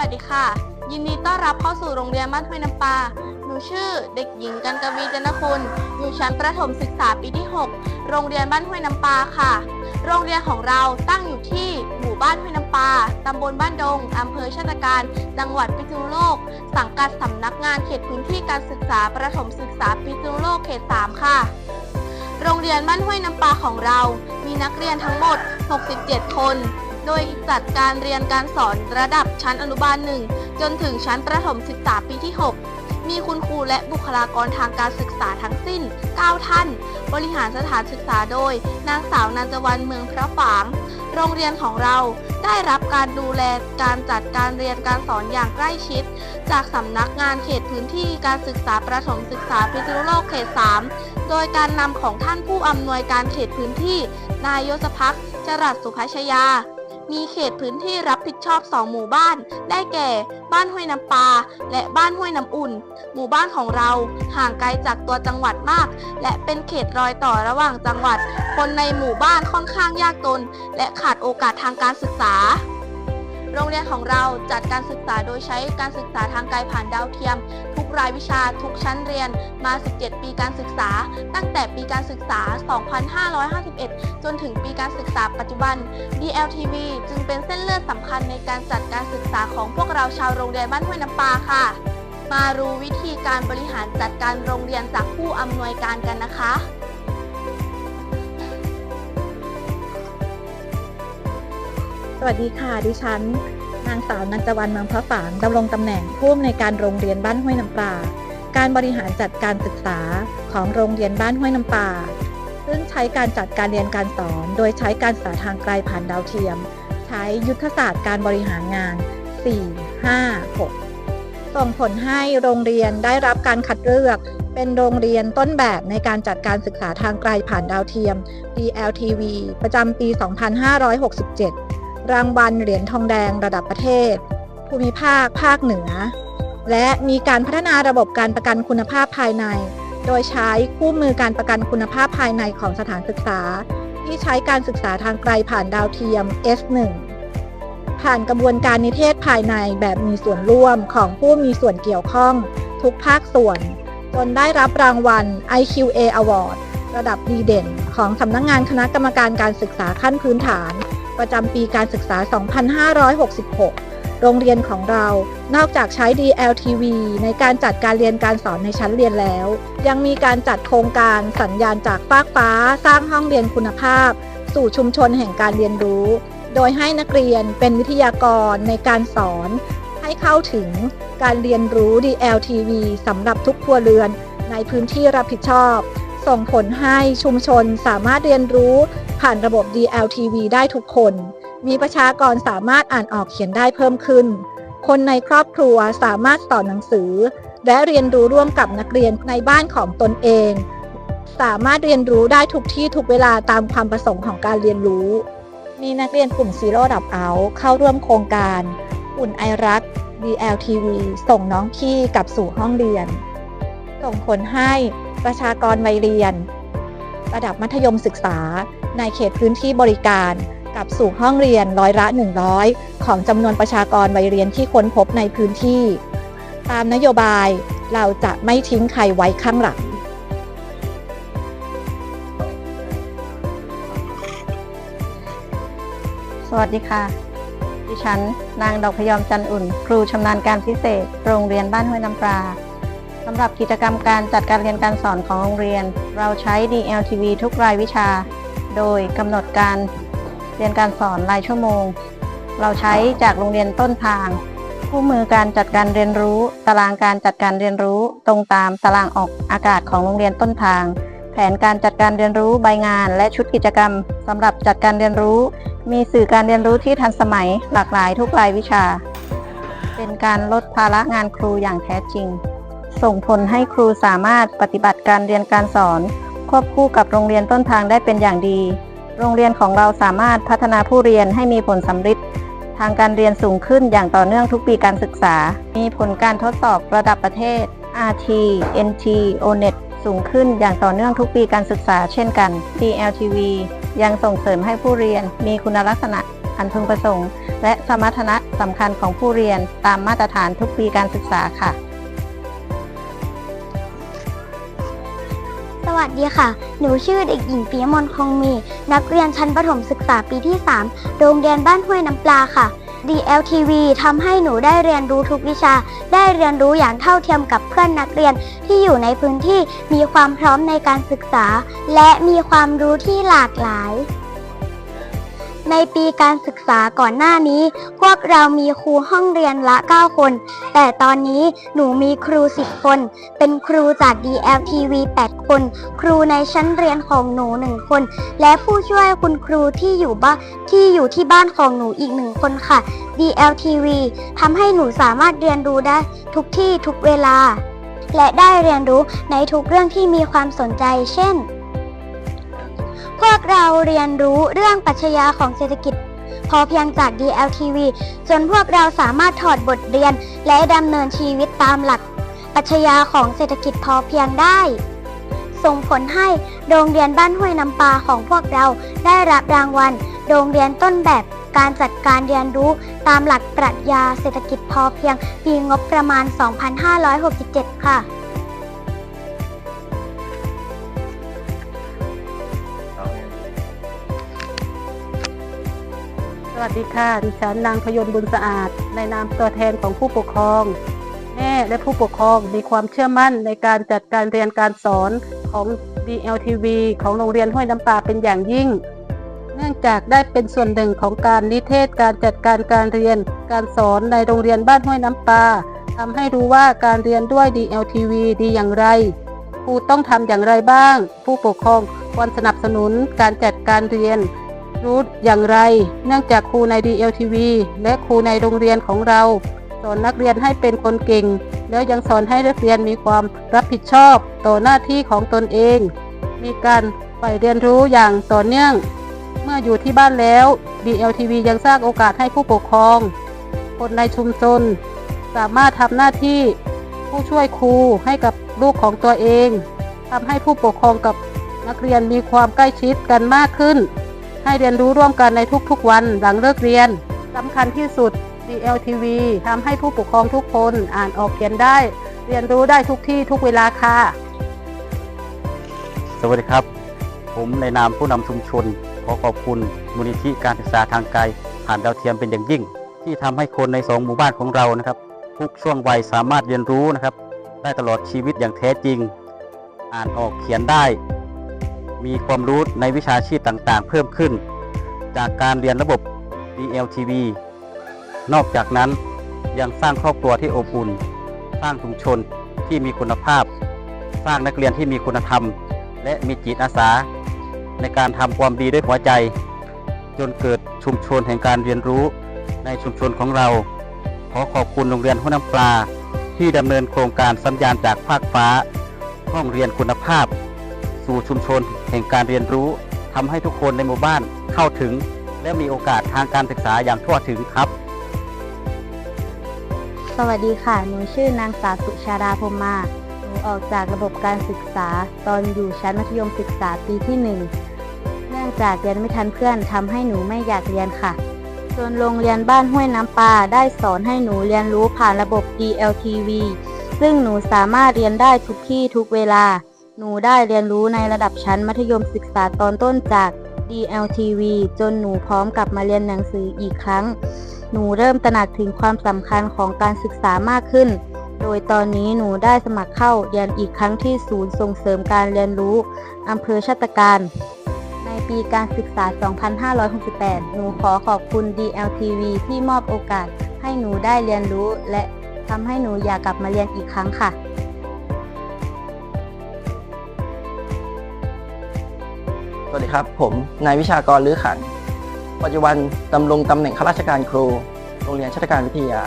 วัสดีค่ะ ยินดีต้อนรับเข้าสู่โรงเรียนบ้านห้วยน้ำปลาหนูชื่อ เด็กหญิงกันกวีจันทคุณ อยู่ชั้นประถมศึกษาปีที่ 6 โรงเรียนบ้านห้วยน้ำปลาค่ะ โรงเรียนของเราตั้งอยู่ที่หมู่บ้านห้วยน้ำปลาตำบลบ้านดงอำเภอชาติการ จังหวัดพิษณุโลก สังกัดสำนักงานเขตพื้นที่การศึกษาประถมศึกษาพิษณุโลกเขต 3 ค่ะ โรงเรียนบ้านห้วยน้ำปลาของเรา มีนักเรียนทั้งหมด 67 คน โดยจัดการเรียนการสอนระดับชั้นอนุบาล1จนถึงชั้นประถมศึกษาปีที่ 6 มีคุณครูและบุคลากรทางการศึกษาทั้งสิ้น 9 ท่าน บริหารสถานศึกษาโดย นางสาวนันจวันเมืองพระฝาง โรงเรียนของเราได้รับการดูแลการจัดการเรียนการสอนอย่างใกล้ชิด จากสำนักงานเขตพื้นที่การศึกษาประถมศึกษาพิษณุโลกเขต 3 โดยการนำของท่านผู้อำนวยการเขตพื้นที่ นายยศพักจรัสสุภชยา มีเขตพื้นที่รับผิดชอบ 2 หมู่บ้าน ได้แก่ บ้านห้วยน้ำปลาและบ้านห้วยน้ำอุ่น หมู่บ้านของเราห่างไกลจากตัวจังหวัดมาก และเป็นเขตรอยต่อระหว่างจังหวัด คนในหมู่บ้านค่อนข้างยากจนและขาดโอกาสทางการศึกษา โรงเรียนของเราจัดการศึกษาโดยใช้การศึกษาทางไกลผ่านดาวเทียม ทุกรายวิชาทุกชั้นเรียนมา 17 ปีการศึกษา ตั้งแต่ปีการศึกษา 2551 จนถึงปีการศึกษาปัจจุบัน DLTV จึงเป็นเส้นเลือดสำคัญในการจัดการศึกษาของพวกเราชาวโรงเรียนบ้านห้วยน้ำปลาค่ะ มารู้วิธีการบริหารจัดการโรงเรียนจากผู้อำนวยการกันนะคะ สวัสดีค่ะ ดิฉัน นางสาวนันจวันเมืองพระฝางดำรงตำแหน่งผู้อำนวยการโรงเรียนบ้านห้วยน้ำปลา การบริหารจัดการศึกษาของโรงเรียนบ้านห้วยน้ำปลา ซึ่งใช้การจัดการเรียนการสอน โดยใช้การศึกษาทางไกลผ่านดาวเทียม ใช้ยุทธศาสตร์การบริหารงาน 4 5 6 ส่งผลให้โรงเรียนได้รับการคัดเลือกเป็นโรงเรียนต้นแบบในการจัดการศึกษาทางไกลผ่านดาวเทียม DLTV ประจำปี 2567 รางวัลเหรียญทองแดงระดับประเทศ ภูมิภาค ภาคเหนือ และมีการพัฒนาระบบการประกันคุณภาพภายใน โดยใช้คู่มือการประกันคุณภาพภายในของสถานศึกษา ที่ใช้การศึกษาทางไกลผ่านดาวเทียม S1 ผ่านกระบวนการนิเทศภายในแบบมีส่วนร่วมของผู้มีส่วนเกี่ยวข้อง ทุกภาคส่วน จนได้รับรางวัล IQA Award ระดับดีเด่นของสำนักงงานคณะกรรมการการศึกษาขั้นพื้นฐาน ประจำปีการศึกษา 2566 โรงเรียนของเรา นอกจากใช้ DLTV ในการจัดการเรียนการสอนในชั้นเรียนแล้ว ยังมีการจัดโครงการสัญญาณจากฟากฟ้า สร้างห้องเรียนคุณภาพ สู่ชุมชนแห่งการเรียนรู้ โดยให้นักเรียนเป็นวิทยากรในการสอน ให้เข้าถึงการเรียนรู้ DLTV สำหรับทุกครัวเรือนในพื้นที่รับผิดชอบ ส่งผลให้ชุมชนสามารถเรียนรู้ ผ่านระบบ DLTV ได้ทุกคน มีประชากรสามารถอ่านออกเขียนได้เพิ่มขึ้น คนในครอบครัวสามารถสอนหนังสือ และเรียนรู้ร่วมกับนักเรียนในบ้านของตนเอง สามารถเรียนรู้ได้ทุกที่ทุกเวลาตามความประสงค์ของการเรียนรู้ มีนักเรียนกลุ่มซีโร่ดับเอาเข้าร่วมโครงการ อุ่นไอรัก DLTV ส่งน้องพี่กลับสู่ห้องเรียน ส่งผลให้ประชากรวัยเรียน ระดับมัธยมศึกษา ในเขตพื้นที่บริการกลับสู่ห้องเรียนร้อยละ 100 ของจำนวนประชากรวัยเรียนที่ค้นพบในพื้นที่ ตามนโยบายเราจะไม่ทิ้งใครไว้ข้างหลังสวัสดีค่ะ ดิฉัน นางดอกพยอมจันอุ่น ครูชำนาญการพิเศษ โรงเรียนบ้านห้วยน้ำปลาำหรับกิจกรรมการจัดการเรียนการสอนของโรงเรียน เราใช้ DLTV ทุกรายวิชา โดยกำหนดการเรียนการสอนรายชั่วโมง เราใช้จากโรงเรียนต้นทาง คู่มือการจัดการเรียนรู้ ตารางการจัดการเรียนรู้ ตรงตามตารางออกอากาศของโรงเรียนต้นทาง แผนการจัดการเรียนรู้ใบงาน และชุดกิจกรรมสำหรับจัดการเรียนรู้ มีสื่อการเรียนรู้ที่ทันสมัยหลากหลายทุกรายวิชา เป็นการลดภาระงานครูอย่างแท้จริง ส่งผลให้ครูสามารถปฏิบัติการเรียนการสอน ควบคู่กับโรงเรียนต้นทางได้เป็นอย่างดี โรงเรียนของเราสามารถพัฒนาผู้เรียนให้มีผลสำฤทธิ์ทางการเรียนสูงขึ้นอย่างต่อเนื่องทุกปีการศึกษา มีผลการทดสอบระดับประเทศ RT NT ONET สูงขึ้นอย่างต่อเนื่องทุกปีการศึกษาเช่นกัน DLTV ยังส่งเสริมให้ผู้เรียนมีคุณลักษณะอันพึงประสงค์ และสมรรถนะสำคัญของผู้เรียนตามมาตรฐานทุกปีการศึกษาค่ะ วัสดีค่ะ หนูชื่อเด็กหญิงปิยมนคงมี นักเรียนชั้นประถมศึกษาปีที่ 3 โรงเรียนบ้านห้วยน้ำปลาค่ะ DLTV ทำให้หนูได้เรียนรู้ทุกวิชา ได้เรียนรู้อย่างเท่าเทียมกับเพื่อนนักเรียนที่อยู่ในพื้นที่มีความพร้อมในการศึกษา และมีความรู้ที่หลากหลาย ในปีการศึกษาก่อนหน้านี้ พวกเรามีครูห้องเรียนละ 9 คน แต่ตอนนี้หนูมีครู 10 คน เป็นครูจาก DLTV 8 คน ครูในชั้นเรียนของหนู 1 คน และผู้ช่วยคุณครูที่อยู่บ้านที่อยู่ที่บ้านของหนูอีก1คนค่ะ DLTV ทำให้หนูสามารถเรียนรู้ได้ทุกที่ทุกเวลา และได้เรียนรู้ในทุกเรื่องที่มีความสนใจ เช่น พวกเราเรียนรู้เรื่องปรัชญาของเศรษฐกิจ พอเพียงจาก DLTV จนพวกเราสามารถถอดบทเรียนและดำเนินชีวิตตามหลักปรัชญาของเศรษฐกิจพอเพียงได้ ส่งผลให้โรงเรียนบ้านห้วยน้ำปลาของพวกเราได้รับรางวัล โรงเรียนต้นแบบการจัดการเรียนรู้ตามหลักปรัชญาเศรษฐกิจพอเพียง ปีงบประมาณ 2567 ค่ะ วัสดีค่ะ ดิฉันนางพยนต์บุญสะอาด ในนามตัวแทนของผู้ปกครอง แม่และผู้ปกครองมีความเชื่อมั่นในการจัดการเรียนการสอนของ DLTV ของโรงเรียนห้วยน้ำปลาเป็นอย่างยิ่ง เนื่องจากได้เป็นส่วนหนึ่งของการนิเทศการจัดการการเรียน การสอนในโรงเรียนบ้านห้วยน้ำปลาทำให้รู้ว่าการเรียนด้วย DLTV ดีอย่างไรครูต้องทำอย่างไรบ้าง ผู้ปกครองควรสนับสนุนการจัดการเรียน รู้อย่างไร เนื่องจากครูใน DLTV และครูในโรงเรียนของเรา สอนนักเรียนให้เป็นคนเก่ง แล้วยังสอนให้นักเรียนมีความรับผิดชอบต่อหน้าที่ของตนเอง มีการใฝ่เรียนรู้อย่างต่อเนื่อง เมื่ออยู่ที่บ้านแล้ว DLTV ยังสร้างโอกาสให้ผู้ปกครอง คนในชุมชนสามารถทำหน้าที่ผู้ช่วยครูให้กับลูกของตัวเองทำให้ผู้ปกครองกับนักเรียนมีความใกล้ชิดกันมากขึ้น ให้เรียนรู้ร่วมกันในทุกๆวันหลังเลิกเรียนสำคัญที่สุด DLTV ทำให้ผู้ปกครองทุกคนอ่านออกเขียนได้ เรียนรู้ได้ทุกที่ทุกเวลาค่ะ สวัสดีครับ ผมในนามผู้นำชุมชน ขอขอบคุณมูลนิธิการศึกษาทางไกล ผ่านดาวเทียมเป็นอย่างยิ่ง ที่ทำให้คนในสองหมู่บ้านของเรานะครับ ทุกช่วงวัยสามารถเรียนรู้นะครับ ได้ตลอดชีวิตอย่างแท้จริง อ่านออกเขียนได้ มีความรู้ในวิชาชีพต่างๆ เพิ่มขึ้น จากการเรียนระบบ DLTV นอกจากนั้นยังสร้างครอบครัวที่อบอุ่น สร้างชุมชนที่มีคุณภาพ สร้างนักเรียนที่มีคุณธรรม และมีจิตอาสา ในการทำความดีด้วยหัวใจ จนเกิดชุมชนแห่งการเรียนรู้ในชุมชนของเรา ขอขอบคุณโรงเรียนห้วยน้ำปลา ที่ดำเนินโครงการสัญญาณจากภาคฟ้า ห้องเรียนคุณภาพ สู่ชุมชน แห่งการเรียนรู้ทำให้ทุกคนในหมู่บ้านเข้าถึง และมีโอกาสทางการศึกษาอย่างทั่วถึงครับ สวัสดีค่ะ หนูชื่อนางสาวสุชาดาพมมาหนูออกจากระบบการศึกษา ตอนอยู่ชั้นมัธยมศึกษาปีที่หนึ่งเนื่องจากเรียนไม่ทันเพื่อนทำให้หนูไม่อยากเรียนค่ะจนโรงเรียนบ้านห้วยน้ำปลาได้สอนให้หนูเรียนรู้ผ่านระบบ DLTV ซึ่งหนูสามารถเรียนได้ทุกที่ทุกเวลา หนูได้เรียนรู้ในระดับชั้นมัธยมศึกษาตอนต้นจาก DLTV จนหนูพร้อมกลับมาเรียนหนังสืออีกครั้ง หนูเริ่มตระหนักถึงความสำคัญของการศึกษามากขึ้น โดยตอนนี้หนูได้สมัครเข้าเรียนอีกครั้งที่ศูนย์ส่งเสริมการเรียนรู้อำเภอชาตการ ในปีการศึกษา 2568 หนูขอขอบคุณ DLTV ที่มอบโอกาสให้หนูได้เรียนรู้และทำให้หนูอยากกลับมาเรียนอีกครั้งค่ะ สวัสดีครับ ผมนายวิชากรลือขัน ปัจจุบันดำรงตำแหน่งข้าราชการครู โรงเรียนชาติการวิทยา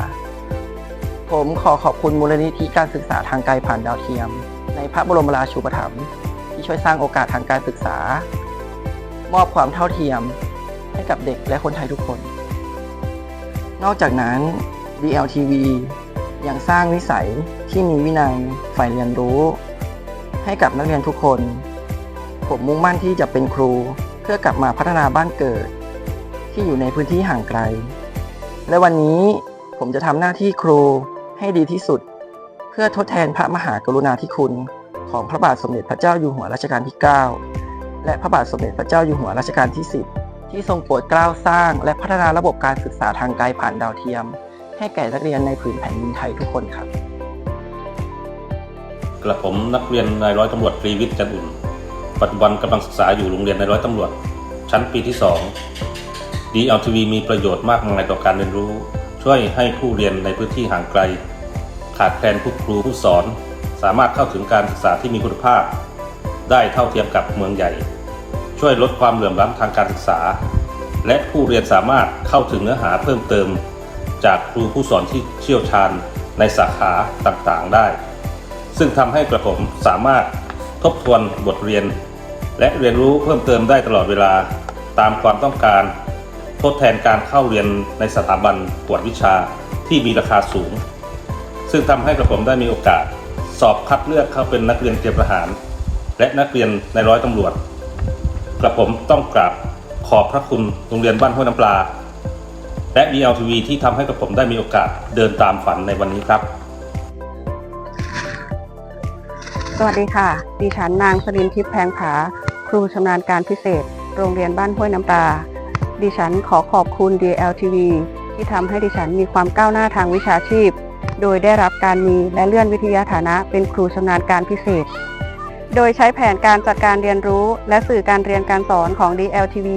ผมขอขอบคุณมูลนิธิการศึกษาทางไกลผ่านดาวเทียม ในพระบรมราชูปถัมภ์ที่ช่วยสร้างโอกาสทางการศึกษา มอบความเท่าเทียมให้กับเด็กและคนไทยทุกคน นอกจากนั้น DLTV ยังสร้างนิสัยที่มีวินัยฝ่ายเรียนรู้ ให้กับนักเรียนทุกคน ผมมุ่งมั่นที่จะเป็นครูเพื่อกลับมาพัฒนาบ้านเกิด ที่อยู่ในพื้นที่ห่างไกล และวันนี้ผมจะทำหน้าที่ครูให้ดีที่สุด เพื่อทดแทนพระมหากรุณาธิคุณ ของพระบาทสมเด็จพระเจ้าอยู่หัวรัชกาลที่ 9 และพระบาทสมเด็จพระเจ้าอยู่หัวรัชกาลที่ 10 ที่ทรงโปรดเกล้าสร้าง และพัฒนาระบบการศึกษาทางไกลผ่านดาวเทียม ให้แก่นักเรียนในผืนแผ่นดินไทยทุกคนครับกระผมนักเรียนนายร้อยตำรวจตรีวิทย์จันทร์อุ่น ปัจจุบันกำลังศึกษาอยู่โรงเรียนในร้อยตำรวจ ชั้นปีที่ 2 DLTV มีประโยชน์มากมายต่อการเรียนรู้ ช่วยให้ผู้เรียนในพื้นที่ห่างไกล ขาดแคลนผู้ครูผู้สอน สามารถเข้าถึงการศึกษาที่มีคุณภาพ ได้เท่าเทียมกับเมืองใหญ่ ช่วยลดความเหลื่อมล้ำทางการศึกษา และผู้เรียนสามารถเข้าถึงเนื้อหาเพิ่มเติม จากครูผู้สอนที่เชี่ยวชาญในสาขาต่างๆได้ ซึ่งทำให้กระผมสามารถ ทบทวนบทเรียน และเรียนรู้เพิ่มเติมได้ตลอดเวลาตามความต้องการ ทดแทนการเข้าเรียนในสถาบันกวดวิชาที่มีราคาสูง ซึ่งทำให้กระผมได้มีโอกาส สอบคัดเลือกเข้าเป็นนักเรียนเตรียมทหาร และนักเรียนในร้อยตำรวจ กระผมต้องกราบขอบพระคุณโรงเรียนบ้านห้วยน้ำปลา และ DLTV ที่ทำให้กระผมได้มีโอกาสเดินตามฝันในวันนี้ครับ สวัสดีค่ะ ดิฉันนางสลินทิพย์แพงผา ครูชำนาญการพิเศษ โรงเรียนบ้านห้วยน้ำปลา ดิฉันขอขอบคุณ DLTV ที่ทำให้ดิฉันมีความก้าวหน้าทางวิชาชีพ โดยได้รับการมีและเลื่อนวิทยาฐานะเป็นครูชำนาญการพิเศษ โดยใช้แผนการจัดการเรียนรู้และสื่อการเรียนการสอนของ DLTV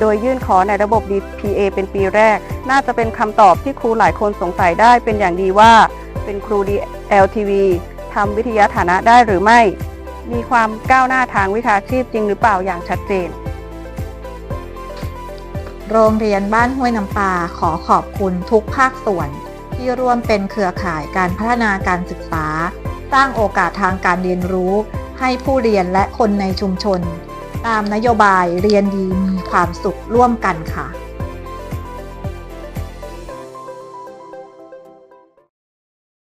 โดยยื่นขอในระบบ DPA เป็นปีแรก น่าจะเป็นคำตอบที่ครูหลายคนสงสัยได้เป็นอย่างดีว่า เป็นครู DLTV ทำวิทยาฐานะได้หรือไม่ มีความก้าวหน้าทางวิชาชีพจริงหรือเปล่าอย่างชัดเจน โรงเรียนบ้านห้วยน้ำปลาขอขอบคุณทุกภาคส่วน ที่ร่วมเป็นเครือข่ายการพัฒนาการศึกษา สร้างโอกาสทางการเรียนรู้ ให้ผู้เรียนและคนในชุมชน ตามนโยบายเรียนดีมีความสุขร่วมกันค่ะ